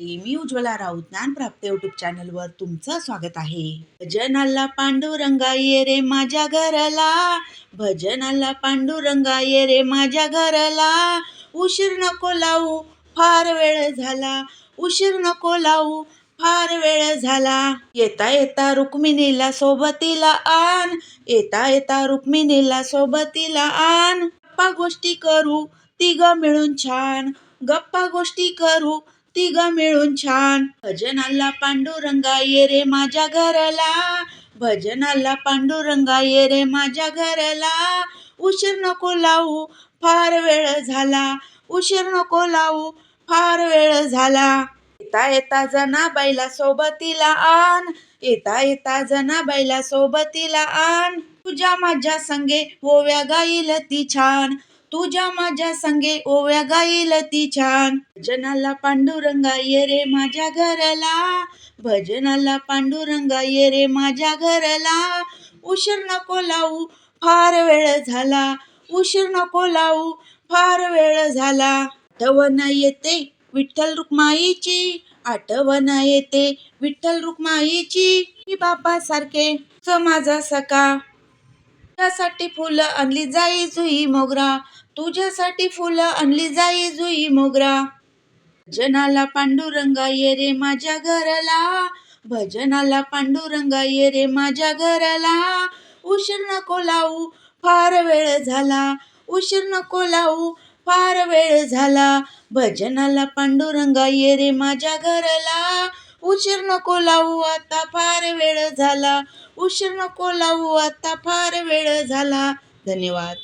मी Ujjwala Raut Dnyanprapt YouTube चॅनलवर तुमचं स्वागत आहे. भजनाला पांडुरंगा ये रे माझ्या घरला. भजनाला पांडुरंगा ये रे माझ्या घरला. उशीर नको लावू फार वेळ झाला. उशीर नको लावू फार वेळ झाला. येता येता रुक्मिणीला सोबतीला आण. येता येता रुक्मिणीला सोबतीला आण. गप्पा गोष्टी करू तिघ मिळून छान. गप्पा गोष्टी करू तिघ मिळून छान. भजनाला पांडुरंगा ये रे माझ्या घराला. भजनाला पांडुरंगा ये रे माझ्या घराला. उशीर नको लावू फार वेळ झाला. उशीर नको लावू फार वेळ झाला. येता येता जनाबाईला सोबतीला आण. येता येता जनाबाईला सोबतीला आण. तुझ्या माझ्या संगे ओव्या गाईल ती छान. तुझ्या माझ्या संगे ओव्या गाईल ती छान. भजनाला पांडुरंगा ये रे माझ्या घरला. भजनाला पांडुरंगा ये रे माझ्या घरला. उशीर नको लावू फार वेळ झाला. उशीर नको लावू फार वेळ झाला. आठवण येते विठ्ठल रुक्माईची. आठवण येते विठ्ठल रुक्माईची. मी बापासारखे माझा सका तुझ्यासाठी फुलं आणली जाई जुई मोगरा. तुझ्यासाठी फुलं आणली जाई जुई मोगरा. भजनाला पांडुरंगा ये रे माझ्या घराला. भजनाला पांडुरंगा ये रे माझ्या घराला. उशीर नको लावू फार वेळ झाला. उशीर नको लावू फार वेळ झाला. भजनाला पांडुरंगा ये रे माझ्या घरला. उशीर नको लावू आता फार वेळ झाला. उशीर नको लावू आता फार वेळ झाला. धन्यवाद.